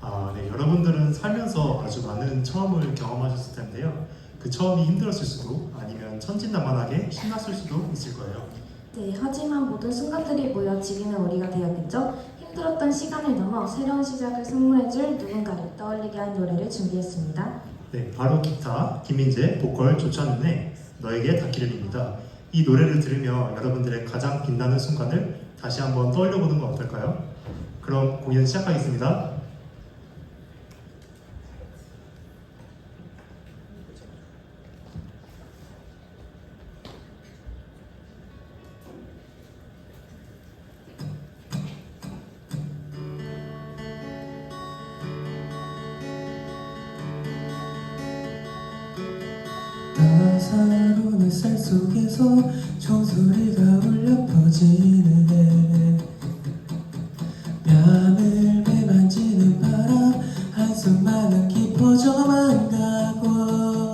아, 네, 여러분들은 살면서 아주 많은 처음을 경험하셨을 텐데요. 그 처음이 힘들었을 수도 아니면 천진난만하게 신났을 수도 있을 거예요. 네, 하지만 모든 순간들이 모여 지금의 우리가 되었겠죠? 힘들었던 시간을 넘어 새로운 시작을 선물해줄 누군가를 떠올리게 한 노래를 준비했습니다. 네, 바로 기타, 김민재, 보컬, 조찬은의 너에게 닿기를입니다. 이 노래를 들으며 여러분들의 가장 빛나는 순간을 다시 한번 떠올려보는 건 어떨까요? 그럼 공연 시작하겠습니다. 사로운 햇살 속에서 종소리가 울려 퍼지네 뺨을 매만지는 바람 한숨만은 깊어져만 가고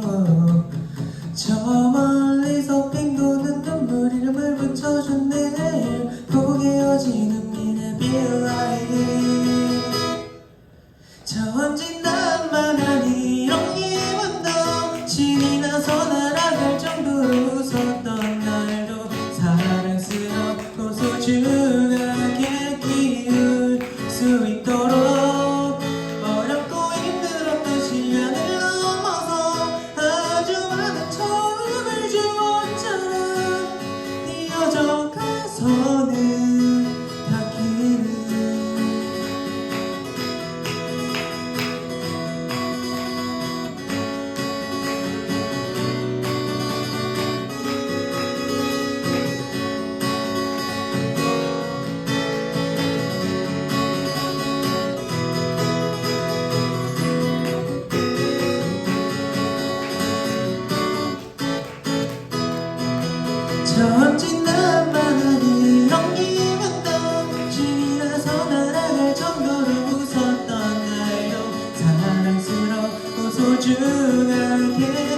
이어져 가서는 닿기를 천 사랑스